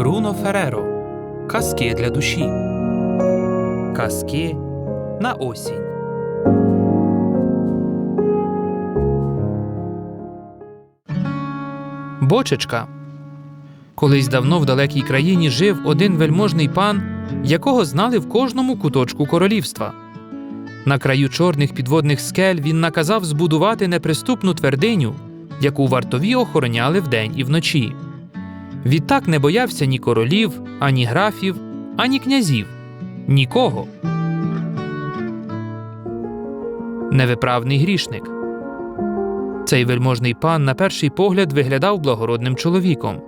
Бруно Фереро. Казки для душі. Казки на осінь. Бочечка. Колись давно в далекій країні жив один вельможний пан, якого знали в кожному куточку королівства. На краю чорних підводних скель він наказав збудувати неприступну твердиню, яку вартові охороняли вдень і вночі. Відтак не боявся ні королів, ані графів, ані князів, нікого. Невиправний грішник. Цей вельможний пан на перший погляд виглядав благородним чоловіком,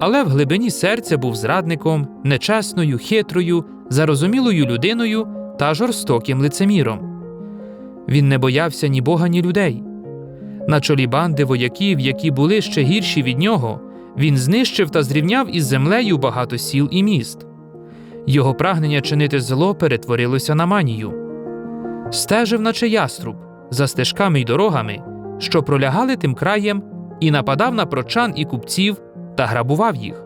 але в глибині серця був зрадником, нечесною, хитрою, зарозумілою людиною та жорстоким лицеміром. Він не боявся ні бога, ні людей. На чолі банди вояків, які були ще гірші від нього, він знищив та зрівняв із землею багато сіл і міст. Його прагнення чинити зло перетворилося на манію. Стежив, наче яструб, за стежками й дорогами, що пролягали тим краєм, і нападав на прочан і купців та грабував їх.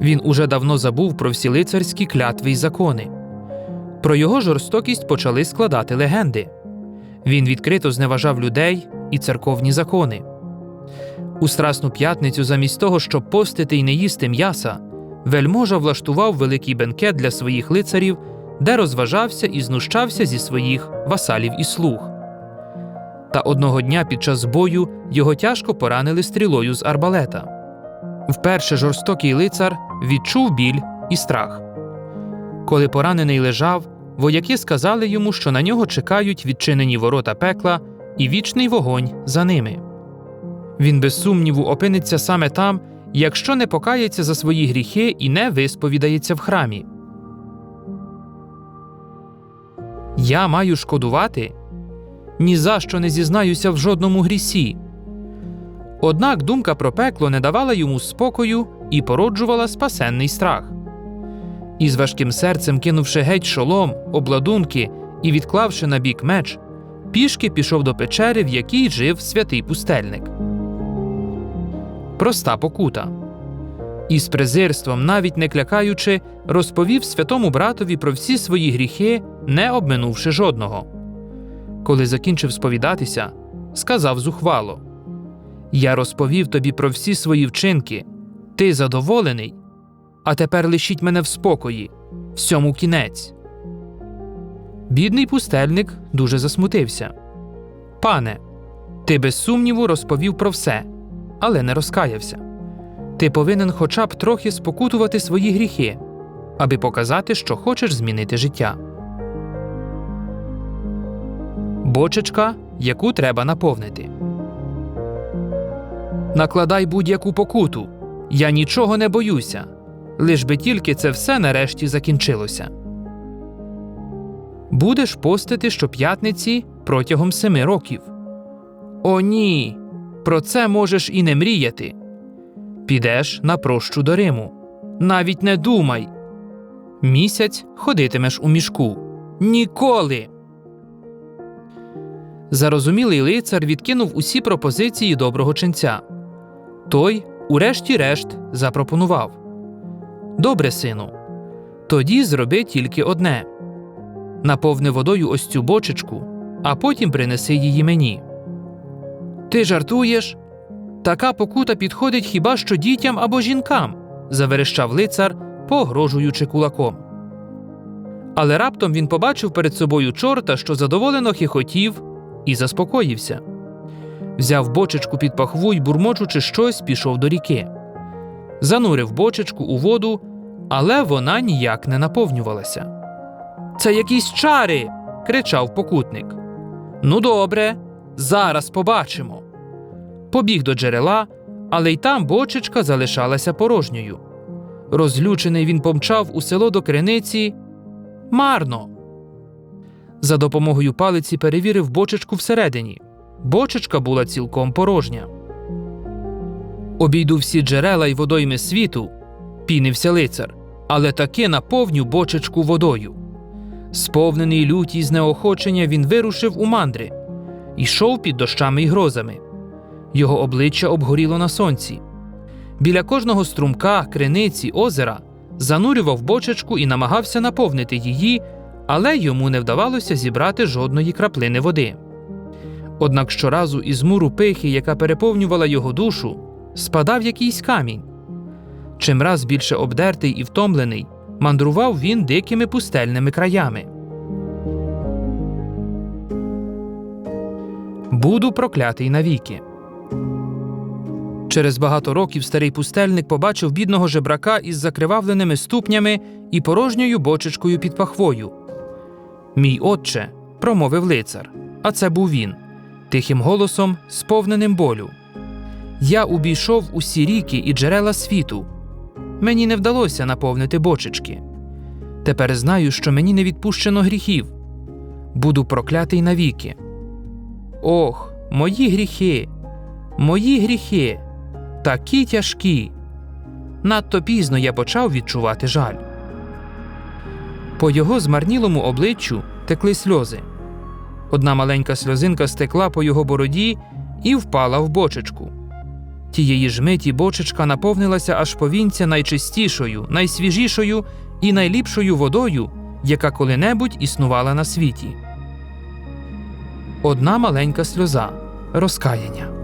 Він уже давно забув про всі лицарські клятви й закони. Про його жорстокість почали складати легенди. Він відкрито зневажав людей і церковні закони. У Страсну п'ятницю, замість того, щоб постити й не їсти м'яса, вельможа влаштував великий бенкет для своїх лицарів, де розважався і знущався зі своїх васалів і слуг. Та одного дня під час бою його тяжко поранили стрілою з арбалета. Вперше жорстокий лицар відчув біль і страх. Коли поранений лежав, вояки сказали йому, що на нього чекають відчинені ворота пекла і вічний вогонь за ними. Він без сумніву опиниться саме там, якщо не покається за свої гріхи і не висповідається в храмі. Я маю шкодувати? Ні за що не зізнаюся в жодному грісі. Однак думка про пекло не давала йому спокою і породжувала спасенний страх. Із важким серцем, кинувши геть шолом, обладунки і відклавши на бік меч, пішки пішов до печери, в якій жив святий пустельник. Проста покута. Із презирством, навіть не клякаючи, розповів святому братові про всі свої гріхи, не обминувши жодного. Коли закінчив сповідатися, сказав зухвало: Я розповів тобі про всі свої вчинки. Ти задоволений? А тепер лишіть мене в спокої, всьому кінець. Бідний пустельник дуже засмутився. Пане, ти без сумніву розповів про все, але не розкаявся. Ти повинен хоча б трохи спокутувати свої гріхи, аби показати, що хочеш змінити життя. Бочечка, яку треба наповнити. Накладай будь-яку покуту. Я нічого не боюся. Лиш би тільки це все нарешті закінчилося. Будеш постити щоп'ятниці протягом семи років. О, ні. Про це можеш і не мріяти. Підеш на прощу до Риму. Навіть не думай. Місяць ходитимеш у мішку. Ніколи. Зарозумілий лицар відкинув усі пропозиції доброго ченця. Той, урешті-решт, запропонував Добре, сину, тоді зроби тільки одне наповни водою ось цю бочечку, а потім принеси її мені. Ти жартуєш? Така покута підходить хіба що дітям або жінкам, заверещав лицар, погрожуючи кулаком. Але раптом він побачив перед собою чорта, що задоволено хихотів, і заспокоївся. Взяв бочечку під пахву й, бурмочучи щось, пішов до ріки. Занурив бочечку у воду, але вона ніяк не наповнювалася. Це якісь чари. кричав покутник. Ну, добре, зараз побачимо. Побіг до джерела, але й там бочечка залишалася порожньою. Розлючений він помчав у село до криниці. Марно. За допомогою палиці перевірив бочечку всередині. Бочечка була цілком порожня. Обійду всі джерела й водойми світу, пінився лицар, але таки наповню бочечку водою. Сповнений люті й знеохочення, він вирушив у мандри, йшов під дощами й грозами. Його обличчя обгоріло на сонці. Біля кожного струмка, криниці, озера занурював бочечку і намагався наповнити її, але йому не вдавалося зібрати жодної краплини води. Однак щоразу із муру пихи, яка переповнювала його душу, спадав якийсь камінь. Чимраз більше обдертий і втомлений, мандрував він дикими пустельними краями. Буду проклятий навіки. Через багато років старий пустельник побачив бідного жебрака із закривавленими ступнями і порожньою бочечкою під пахвою. Мій отче, промовив лицар, а це був він, тихим голосом, сповненим болю. Я убійшов усі ріки і джерела світу. Мені не вдалося наповнити бочечки. Тепер знаю, що мені не відпущено гріхів. Буду проклятий навіки. Ох, мої гріхи, мої гріхи, такі тяжкі. Надто пізно я почав відчувати жаль. По його змарнілому обличчю текли сльози. Одна маленька сльозинка стекла по його бороді і впала в бочечку. Тієї ж миті бочечка наповнилася аж повінця найчистішою, найсвіжішою і найліпшою водою, яка коли-небудь існувала на світі. Одна маленька сльоза розкаяння.